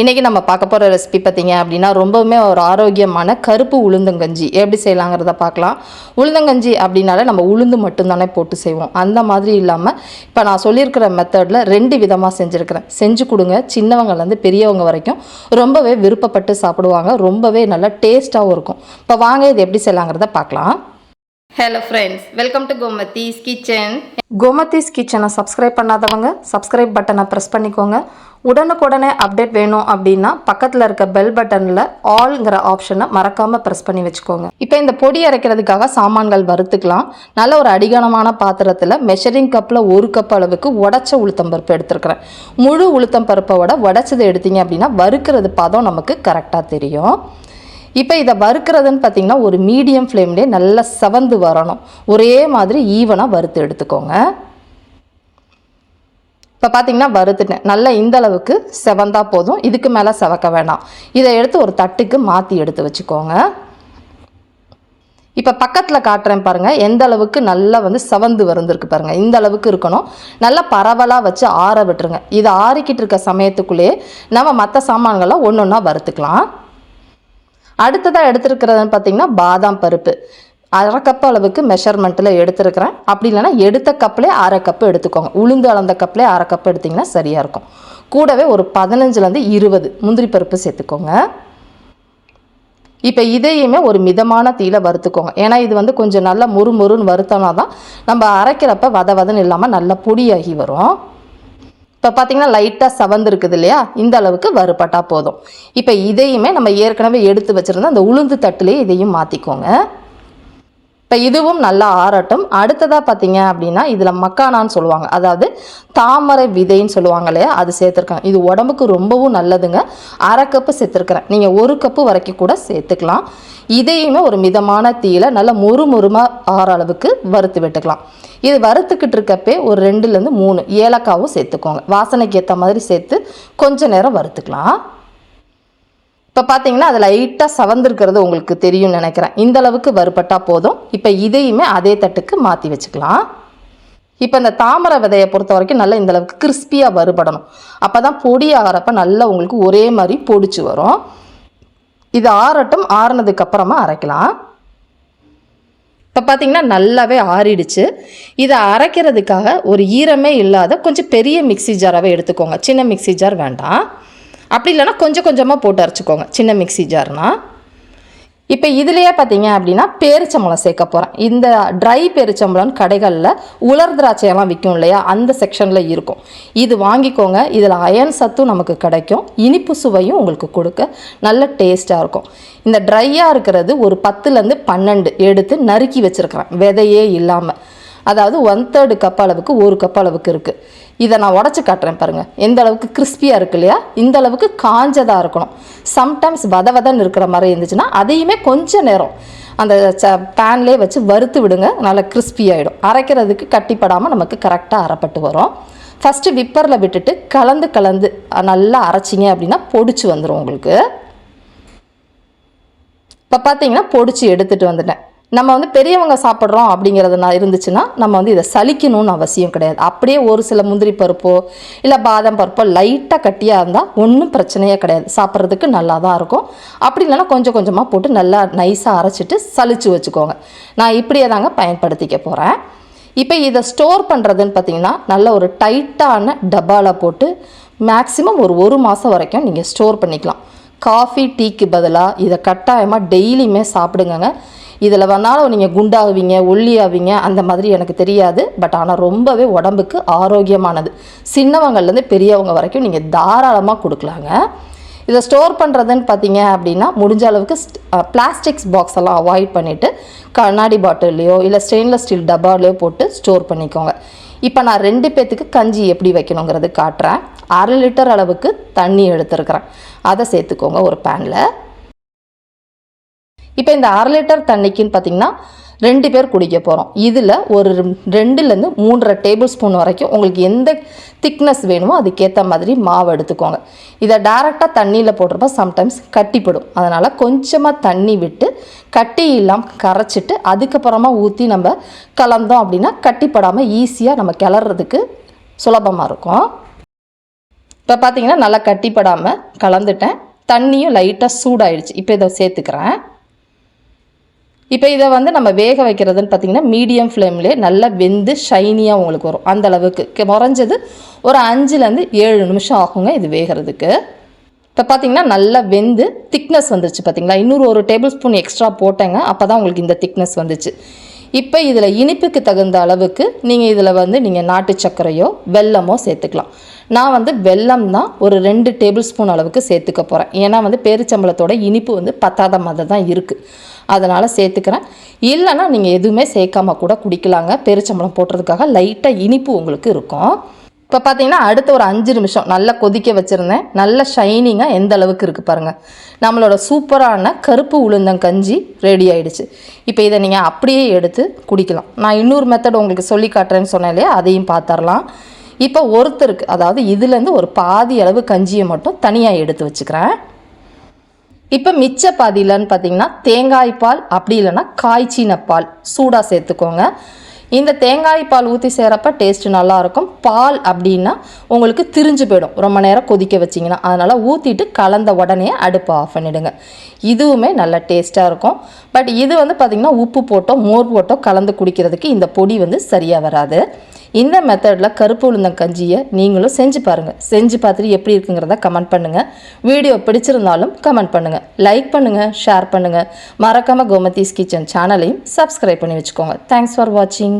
இன்றைக்கி நம்ம பார்க்க போகிற ரெசிபி பார்த்தீங்க அப்படின்னா ரொம்பவுமே ஒரு ஆரோக்கியமான கருப்பு உளுந்தங்கஞ்சி எப்படி செய்யலாங்கிறத பார்க்கலாம். உளுந்தங்கஞ்சி அப்படின்னாலே நம்ம உளுந்து மட்டும்தானே போட்டு செய்வோம். அந்த மாதிரி இல்லாமல் இப்போ நான் சொல்லியிருக்கிற மெத்தடில் ரெண்டு விதமாக செஞ்சுருக்கிறேன். செஞ்சு கொடுங்க. சின்னவங்கலேருந்து பெரியவங்க வரைக்கும் ரொம்பவே விருப்பப்பட்டு சாப்பிடுவாங்க. ரொம்பவே நல்லா டேஸ்ட்டாகவும் இருக்கும். இப்போ வாங்க இது எப்படி செய்யலாங்கிறத பார்க்கலாம். Hello friends welcome to Gomathi's kitchen Gomathi's கிச்சனை சப்ஸ்கிரைப் பண்ணாதவங்க சப்ஸ்கிரைப் பட்டனை ப்ரெஸ் பண்ணிக்கோங்க. உடனுக்குடனே அப்டேட் வேணும் அப்படின்னா பக்கத்தில் இருக்க பெல் பட்டனில் ஆல்ங்கிற ஆப்ஷனை மறக்காமல் ப்ரெஸ் பண்ணி வச்சுக்கோங்க. இப்போ இந்த பொடி அரைக்கிறதுக்காக சாமான்கள் வறுத்துக்கலாம். நல்ல ஒரு அடிகனமான பாத்திரத்தில் மெஷரிங் கப்பில் ஒரு கப் அளவுக்கு உடச்ச உளுத்தம் பருப்பு எடுத்துருக்கிறேன். முழு உளுத்தம் பருப்பை விட உடச்சதை எடுத்தீங்க அப்படின்னா வறுக்கிறது பதம் நமக்கு கரெக்டாக தெரியும். இப்போ இதை வறுக்கிறதுன்னு பார்த்தீங்கன்னா ஒரு மீடியம் ஃப்ளேம்லேயே நல்லா செவந்து வரணும். ஒரே மாதிரி ஈவனாக வறுத்து எடுத்துக்கோங்க. இப்போ பார்த்தீங்கன்னா வறுத்துட்டேன் நல்லா இந்த அளவுக்கு செவந்தா போதும். இதுக்கு மேலே செவக்க வேணாம். இதை எடுத்து ஒரு தட்டுக்கு மாற்றி எடுத்து வச்சுக்கோங்க. இப்போ பக்கத்தில் காட்டுறேன் பாருங்கள் எந்த அளவுக்கு நல்லா வந்து செவந்து வருந்திருக்கு பாருங்கள் இந்த அளவுக்கு இருக்கணும். நல்லா பரவலாக வச்சு ஆற விட்டுருங்க. இது ஆறிக்கிட்டு இருக்க சமயத்துக்குள்ளேயே நம்ம மற்ற சாமான்களை ஒன்று ஒன்றா வறுத்துக்கலாம். அடுத்ததாக எடுத்துருக்கிறதுன்னு பார்த்தீங்கன்னா பாதாம் பருப்பு. அரை கப் அளவுக்கு மெஷர்மெண்ட்டில் எடுத்துருக்கிறேன். அப்படி இல்லைன்னா எடுத்த கப்லேயே அரை கப்பு எடுத்துக்கோங்க. உளுந்து அளந்த கப்லேயே அரை கப் எடுத்திங்கன்னா சரியாக இருக்கும். கூடவே ஒரு பதினஞ்சுலேருந்து இருபது முந்திரி பருப்பு சேர்த்துக்கோங்க. இப்போ இதையுமே ஒரு மிதமான தீயில வறுத்துக்கோங்க. ஏன்னா இது வந்து கொஞ்சம் நல்லா முறுமுறுன்னு வறுத்தோம்னா தான் நம்ம அரைக்கிறப்ப வத வதன்னு இல்லாமல் நல்லா பொடியாகி வரும். இப்போ பார்த்தீங்கன்னா லைட்டாக சவந்துருக்குது இல்லையா? இந்த அளவுக்கு வறுபட்டா போதும். இப்போ இதையுமே நம்ம ஏற்கனவே எடுத்து வச்சுருந்த அந்த உளுந்து தட்டுலேயே இதையும் மாற்றிக்கோங்க இப்போ இதுவும் நல்லா ஆறட்டும். அடுத்ததாக பார்த்தீங்க அப்படின்னா இதில் மக்கானான்னு சொல்லுவாங்க. அதாவது தாமரை விதைன்னு சொல்லுவாங்க இல்லையா? அது சேர்த்துருக்கேன் இது உடம்புக்கு ரொம்பவும் நல்லதுங்க. அரை கப்பு சேர்த்துருக்குறேன். நீங்கள் ஒரு கப்பு வரைக்கும் கூட சேர்த்துக்கலாம். இதையுமே ஒரு மிதமான தீயில நல்லா மொறு மொறுமாக ஆற அளவுக்கு வறுத்து விட்டுக்கலாம். இது வறுத்துக்கிட்டு இருக்கப்பே ஒரு ரெண்டுலேருந்து மூணு ஏலக்காவும் சேர்த்துக்கோங்க. வாசனைக்கு ஏற்ற மாதிரி சேர்த்து கொஞ்சம் நேரம் வறுத்துக்கலாம். இப்போ பார்த்தீங்கன்னா அது லைட்டாக சவந்திருக்கிறது உங்களுக்கு தெரியும்னு நினைக்கிறேன். இந்த அளவுக்கு வறுபட்டா போதும். இப்போ இதையுமே அதே தட்டுக்கு மாற்றி வச்சுக்கலாம். இப்போ இந்த தாமரை விதையை பொறுத்த வரைக்கும் நல்லா இந்த அளவுக்கு கிறிஸ்பியாக வறுபடணும். அப்போ தான் பொடி ஆகிறப்ப நல்லா உங்களுக்கு ஒரே மாதிரி பொடிச்சு வரும். இது ஆறட்டும் ஆறுனதுக்கு அப்புறமா அரைக்கலாம். இப்போ பார்த்தீங்கன்னா நல்லாவே ஆறிடுச்சு. இதை அரைக்கிறதுக்காக ஒரு ஈரமே இல்லாத கொஞ்சம் பெரிய மிக்ஸி ஜாராகவே எடுத்துக்கோங்க. சின்ன மிக்ஸி ஜார் வேண்டாம். அப்படி இல்லைன்னா கொஞ்சம் கொஞ்சமாக போட்டு அரைச்சிக்கோங்க. சின்ன மிக்ஸி ஜார்னா இப்போ இதுலேயே பார்த்தீங்க அப்படின்னா பேரிச்சம்பளம் சேர்க்க போகிறேன் இந்த ட்ரை பேரிச்சம்பளம்னு கடைகளில் உலர் திராட்சையெல்லாம் விற்கும் இல்லையா? அந்த செக்ஷனில் இருக்கும். இது வாங்கிக்கோங்க. இதில் அயன் சத்தும் நமக்கு கிடைக்கும். இனிப்பு சுவையும் உங்களுக்கு கொடுக்க நல்ல டேஸ்ட்டாக இருக்கும். இந்த ட்ரையாக இருக்கிறது ஒரு பத்துலேருந்து பன்னெண்டு எடுத்து நறுக்கி வச்சுருக்கிறேன். விதையே இல்லாமல் அதாவது ஒன் தேர்டு கப் அளவுக்கு ஒரு கப் அளவுக்கு இருக்குது இதை நான் உடச்சி காட்டுறேன் பாருங்கள் எந்த அளவுக்கு கிறிஸ்பியாக இருக்கு இல்லையா? இந்த அளவுக்கு காஞ்சதாக இருக்கணும். சம்டைம்ஸ் வத வதன்னு இருக்கிற மாதிரி இருந்துச்சுன்னா அதையுமே கொஞ்சம் நேரம் அந்த ச பேன்லேயே வச்சு வறுத்து விடுங்க. நல்லா கிறிஸ்பி ஆகிடும் அரைக்கிறதுக்கு கட்டிப்படாமல் நமக்கு கரெக்டாக அரைப்பட்டு வரும். ஃபஸ்ட்டு விப்பரில் விட்டுட்டு கலந்து கலந்து நல்லா அரைச்சிங்க அப்படின்னா பொடிச்சு வந்துடும் உங்களுக்கு. இப்போ பார்த்தீங்கன்னா பொடிச்சு எடுத்துகிட்டு வந்துட்டேன். நம்ம வந்து பெரியவங்க சாப்பிட்றோம் அப்படிங்கிறது நான் இருந்துச்சுன்னா நம்ம வந்து இதை சலிக்கணும்னு அவசியம் கிடையாது. அப்படியே ஒரு சில முந்திரி பருப்போ இல்லை பாதாம் பருப்போ லைட்டாக கட்டியாக இருந்தால் ஒன்றும் பிரச்சனையே கிடையாது. சாப்பிட்றதுக்கு நல்லா தான் இருக்கும். அப்படி இல்லைன்னா கொஞ்சம் கொஞ்சமாக போட்டு நல்லா நைஸாக அரைச்சிட்டு சலிச்சு வச்சுக்கோங்க. நான் இப்படியே தாங்க பயன்படுத்திக்க போகிறேன் இப்போ இதை ஸ்டோர் பண்ணுறதுன்னு பார்த்தீங்கன்னா நல்ல ஒரு டைட்டான டப்பாவில் போட்டு மேக்ஸிமம் ஒரு ஒரு மாதம் வரைக்கும் நீங்கள் ஸ்டோர் பண்ணிக்கலாம். காஃபி டீக்கு பதிலாக இதை கட்டாயமாக டெய்லியுமே சாப்பிடுங்கங்க. இதில் வந்தாலும் நீங்கள் குண்டாகுவீங்க ஒல்லியாவீங்க அந்த மாதிரி எனக்கு தெரியாது. பட் ஆனால் ரொம்பவே உடம்புக்கு ஆரோக்கியமானது. சின்னவங்கள்லேருந்து பெரியவங்க வரைக்கும் நீங்கள் தாராளமாக கொடுக்கலாங்க. இதை ஸ்டோர் பண்ணுறதுன்னு பார்த்தீங்க அப்படின்னா முடிஞ்ச அளவுக்கு பிளாஸ்டிக்ஸ் பாக்ஸ் எல்லாம் அவாய்ட் பண்ணிவிட்டு கண்ணாடி பாட்டில்லையோ இல்லை ஸ்டெயின்லெஸ் ஸ்டீல் டப்பாலையோ போட்டு ஸ்டோர் பண்ணிக்கோங்க. இப்போ நான் ரெண்டு பேர்த்துக்கு கஞ்சி எப்படி வைக்கணுங்கிறது காட்டுறேன். அரை லிட்டர் அளவுக்கு தண்ணி எடுத்துருக்குறேன். அதை சேர்த்துக்கோங்க ஒரு பேனில் இப்போ இந்த அரை லிட்டர் தண்ணிக்குன்னு பார்த்தீங்கன்னா ரெண்டு பேர் குடிக்க போகிறோம் இதில் ஒரு ரெண்டுலேருந்து மூன்றரை டேபிள் ஸ்பூன் வரைக்கும் உங்களுக்கு எந்த திக்னஸ் வேணுமோ அதுக்கேற்ற மாதிரி மாவு எடுத்துக்கோங்க. இதை டேரெக்டாக தண்ணியில் போடுறப்ப சம்டைம்ஸ் கட்டிப்படும். அதனால் கொஞ்சமாக தண்ணி விட்டு கட்டி இல்லாமல் கரைச்சிட்டு அதுக்கப்புறமா ஊற்றி நம்ம கலந்தோம் அப்படின்னா கட்டிப்படாமல் ஈஸியாக நம்ம கிளறதுக்கு சுலபமாக இருக்கும். இப்போ பார்த்தீங்கன்னா நல்லா கட்டிப்படாமல் கலந்துட்டேன். தண்ணியும் லைட்டாக சூடாயிடுச்சு. இப்போ இதை சேர்த்துக்கிறேன். இப்போ இதை வந்து நம்ம வேக வைக்கிறதுன்னு பார்த்தீங்கன்னா மீடியம் ஃப்ளேம்லேயே நல்லா வெந்து ஷைனியாக உங்களுக்கு வரும். அந்த அளவுக்கு. முறைஞ்சது குறைஞ்சது ஒரு அஞ்சுலேருந்து ஏழு நிமிஷம் ஆகுங்க இது வேகிறதுக்கு. இப்போ பார்த்தீங்கன்னா நல்லா வெந்து திக்னஸ் வந்துருச்சு பார்த்தீங்களா இன்னொரு ஒரு டேபிள் ஸ்பூன் எக்ஸ்ட்ரா போட்டேங்க அப்போ தான் உங்களுக்கு இந்த திக்னஸ் வந்துச்சு. இப்போ இதில் இனிப்புக்கு தகுந்த அளவுக்கு நீங்கள் இதில் வந்து நீங்கள் நாட்டு சர்க்கரையோ வெல்லமோ சேர்த்துக்கலாம். நான் வந்து வெல்லம் தான் ஒரு ரெண்டு டேபிள் ஸ்பூன் அளவுக்கு சேர்த்துக்க போகிறேன் ஏன்னா வந்து பேரிச்சம்பளத்தோட இனிப்பு வந்து பத்தாத மாதிரி தான் இருக்குது அதனால் சேர்த்துக்கிறேன். இல்லைன்னா நீங்கள் எதுவுமே சேர்க்காம கூட குடிக்கலாங்க. பேரிச்சம்பளம் போடுறதுக்காக லைட்டாக இனிப்பு உங்களுக்கு இருக்கும். இப்போ பார்த்தீங்கன்னா அடுத்த ஒரு அஞ்சு நிமிஷம் நல்லா கொதிக்க வச்சுருந்தேன். நல்ல ஷைனிங்காக எந்த அளவுக்கு இருக்குது பாருங்கள் நம்மளோட சூப்பரான கருப்பு உளுந்தங்கஞ்சி ரெடி ஆயிடுச்சு. இப்போ இதை நீங்கள் அப்படியே எடுத்து குடிக்கலாம். நான் இன்னொரு மெத்தட் உங்களுக்கு சொல்லி காட்டுறேன்னு சொன்னேன் இல்லையா? அதையும் பார்த்துடலாம் இப்போ ஒருத்தருக்கு அதாவது இதுலேருந்து ஒரு பாதி அளவு கஞ்சியை மட்டும் தனியாக எடுத்து வச்சுக்கிறேன். இப்போ மிச்ச பாதியிலன்னு பார்த்தீங்கன்னா தேங்காய் பால் அப்படி இல்லைன்னா காய்ச்சின பால் சூடாக சேர்த்துக்கோங்க. இந்த தேங்காய் பால் ஊற்றி சேரப்ப டேஸ்ட் நல்லாயிருக்கும் பால் அப்படின்னா உங்களுக்கு திரிஞ்சு போயிடும். ரொம்ப நேரம் கொதிக்க வச்சிங்கன்னா. அதனால் ஊற்றிட்டு கலந்த உடனே அடுப்பை ஆஃப் பண்ணிவிடுங்க இதுவுமே நல்ல டேஸ்ட்டாக இருக்கும். பட் இது வந்து பார்த்திங்கன்னா உப்பு போட்டோ மோர் போட்டோ கலந்து குடிக்கிறதுக்கு இந்த பொடி வந்து சரியாக வராது. இந்த மெத்தடில் கருப்பு உளுந்தம் கஞ்சியை நீங்களும் செஞ்சு பாருங்கள் செஞ்சு பார்த்துட்டு எப்படி இருக்குங்கிறத கமெண்ட் பண்ணுங்கள் வீடியோ பிடிச்சிருந்தாலும் கமெண்ட் பண்ணுங்கள் லைக் பண்ணுங்கள் ஷேர் பண்ணுங்கள் மறக்காமல் கோமதீஸ் கிச்சன் சேனலையும் சப்ஸ்கிரைப் பண்ணி வச்சுக்கோங்க. தேங்க்ஸ் ஃபார் வாட்சிங்